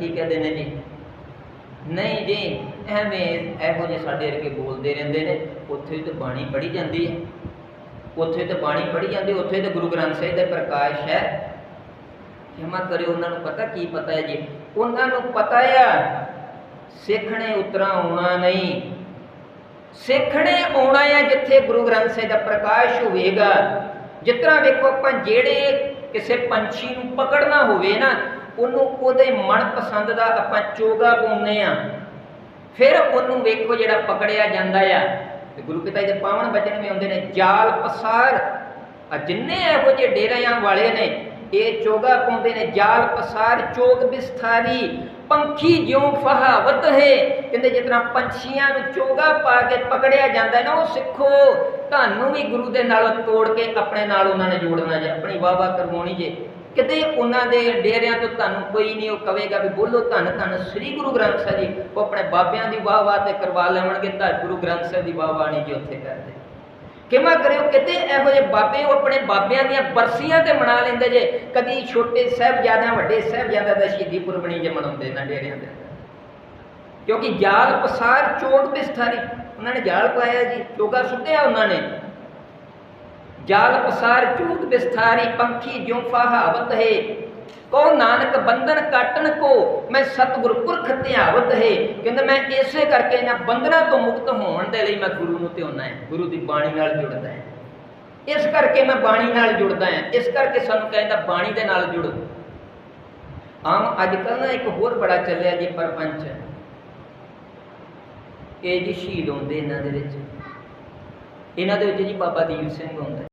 ਕੀ ਕਹਿੰਦੇ ਨੇ ਜੀ? ਨਹੀਂ ਜੀ, ਐਵੇਂ ਇਹੋ ਜਿਹੇ ਸਾਡੇ ਵਰਗੇ ਬੋਲਦੇ ਰਹਿੰਦੇ ਨੇ। ਉੱਥੇ ਤਾਂ ਬਾਣੀ ਪੜ੍ਹੀ ਜਾਂਦੀ ਹੈ। ਉੱਥੇ ਤਾਂ ਬਾਣੀ ਪੜ੍ਹੀ ਜਾਂਦੀ, ਉੱਥੇ ਤਾਂ ਗੁਰੂ ਗ੍ਰੰਥ ਸਾਹਿਬ ਦਾ ਪ੍ਰਕਾਸ਼ ਹੈ। ਖਿਮਾ ਕਰਿਓ, ਉਹਨਾਂ ਨੂੰ ਪਤਾ ਕੀ ਪਤਾ ਹੈ ਜੀ? ਉਹਨਾਂ ਨੂੰ ਪਤਾ ਆ, ਸਿੱਖਣੇ ਉਤਰਾ ਆਉਣਾ ਨਹੀਂ। ਸਿੱਖਣੇ ਆਉਣਾ ਹੈ ਜਿੱਥੇ ਗੁਰੂ ਗ੍ਰੰਥ ਸਾਹਿਬ ਦਾ ਪ੍ਰਕਾਸ਼ ਹੋਵੇਗਾ। ਜਿਸ ਤਰ੍ਹਾਂ ਵੇਖੋ ਆਪਾਂ ਜਿਹੜੇ ਕਿਸੇ ਪੰਛੀ ਨੂੰ ਪਕੜਨਾ ਹੋਵੇ ਨਾ ਉਹਨੂੰ ਉਹਦੇ ਮਨਪਸੰਦ ਦਾ ਆਪਾਂ ਚੋਗਾ ਪਾਉਂਦੇ ਆ। ਫਿਰ ਉਹਨੂੰ ਵੇਖੋ ਜਿਹੜਾ ਪਕੜਿਆ ਜਾਂਦਾ ਆ। ਤੇ ਗੁਰੂ ਪਿਤਾ ਦੇ ਪਾਵਨ ਬਚਨ ਵੀ ਆਉਂਦੇ ਨੇ, ਜਾਲ ਪਸਾਰ। ਆ ਜਿੰਨੇ ਇਹੋ ਜਿਹੇ ਡੇਰਿਆਂ ਵਾਲੇ ਨੇ, ਇਹ ਚੋਗਾ ਪਾਉਂਦੇ ਨੇ, ਜਾਲ ਪਸਾਰ, ਚੋਗ ਬਿਸਥਾਰੀ, ਪੰਖੀ ਜਿਉ ਫਹਾਵਤ ਹੈ। ਕਹਿੰਦੇ ਜਿਤਨਾ ਪੰਛੀਆਂ ਨੂੰ ਚੋਗਾ ਪਾ ਕੇ ਪਕੜਿਆ ਜਾਂਦਾ ਨਾ, ਉਹ ਸਿੱਖੋ, ਤੁਹਾਨੂੰ ਵੀ ਗੁਰੂ ਦੇ ਨਾਲ ਤੋੜ ਕੇ ਆਪਣੇ ਨਾਲ ਉਹਨਾਂ ਨੇ ਜੋੜਨਾ ਜੇ, ਆਪਣੀ ਵਾਹ ਵਾਹ ਕਰਵਾਉਣੀ ਜੇ। ਕਿਤੇ ਉਹਨਾਂ ਦੇ ਡੇਰਿਆਂ ਤੋਂ ਤੁਹਾਨੂੰ ਕੋਈ ਨਹੀਂ, ਉਹ ਕਵੇਗਾ ਵੀ ਬੋਲੋ ਧੰਨ ਧੰਨ ਸ੍ਰੀ ਗੁਰੂ ਗ੍ਰੰਥ ਸਾਹਿਬ ਜੀ। ਉਹ ਆਪਣੇ ਬਾਬਿਆਂ ਦੀ ਵਾਹ ਵਾਹ ਤੇ ਕਰਵਾ ਲੈਣਗੇ, ਤਾਂ ਗੁਰੂ ਗ੍ਰੰਥ ਸਾਹਿਬ ਦੀ ਵਾਹ ਵਾਹ ਨਹੀਂ ਜੀ ਉੱਥੇ ਕਰਦੇ। ਕਿਵੇਂ ਕਰਿਓ? ਕਿਤੇ ਇਹੋ ਜਿਹੇ ਬਾਬੇ ਉਹ ਆਪਣੇ ਬਾਬਿਆਂ ਦੀਆਂ ਬਰਸੀਆਂ ਤੇ ਮਨਾ ਲੈਂਦੇ ਜੇ। ਕਦੀ ਛੋਟੇ ਸਾਹਿਬਜ਼ਾਦਿਆਂ, ਵੱਡੇ ਸਾਹਿਬਜ਼ਾਦਿਆਂ ਦਾ ਸ਼ਹੀਦੀ ਪੁਰਬਣੀ ਜੇ ਮਨਾਉਂਦੇ ਨਾ ਡੇਰਿਆਂ ਦੇ ਕਿਉਂਕਿ ਜਾਲ ਪਸਾਰ ਚੋਟ ਤੇ ਸਥਾਰੀ। ਉਹਨਾਂ ਨੇ ਜਾਲ ਪਾਇਆ ਜੀ, ਚੋਗਾ ਸੁੱਟਿਆ ਉਹਨਾਂ ਨੇ। ਜਾਲ ਪਸਾਰ ਚੂਤ ਵਿਸਥਾਰੀ ਪੰਖੀ ਜਿਉ ਫਹਾਵਤ ਹੈ। ਕੋ ਨਾਨਕ, ਬੰਧਨ ਕਾਟਣ ਕੋ ਮੈਂ ਸਤਿਗੁਰ ਪੁਰਖ ਧਿਆਵਤ ਹੈ। ਕਹਿੰਦਾ, ਮੈਂ ਇਸੇ ਕਰਕੇ ਇਹਨਾਂ ਬੰਧਨਾਂ ਤੋਂ ਮੁਕਤ ਹੋਣ ਦੇ ਲਈ ਮੈਂ ਗੁਰੂ ਨੂੰ ਧਿਆਉਣਾ ਹੈ। ਗੁਰੂ ਦੀ ਬਾਣੀ ਨਾਲ ਜੁੜਦਾ ਹੈ। ਇਸ ਕਰਕੇ ਮੈਂ ਬਾਣੀ ਨਾਲ ਜੁੜਦਾ ਹਾਂ। ਇਸ ਕਰਕੇ ਸਾਨੂੰ ਕਹਿੰਦਾ, ਬਾਣੀ ਦੇ ਨਾਲ ਜੁੜੋ। ਆਮ ਅੱਜ ਕੱਲ੍ਹ ਨਾ ਇੱਕ ਹੋਰ ਬੜਾ ਚੱਲਿਆ ਜੀ ਪਰਪੰਚ। ਇਹ ਜੀ ਸ਼ਹੀਦ ਹੁੰਦੇ ਇਹਨਾਂ ਦੇ ਵਿੱਚ। ਇਹਨਾਂ ਦੇ ਵਿੱਚ ਜੀ ਬਾਬਾ ਦੀਪ ਸਿੰਘ ਹੁੰਦਾ।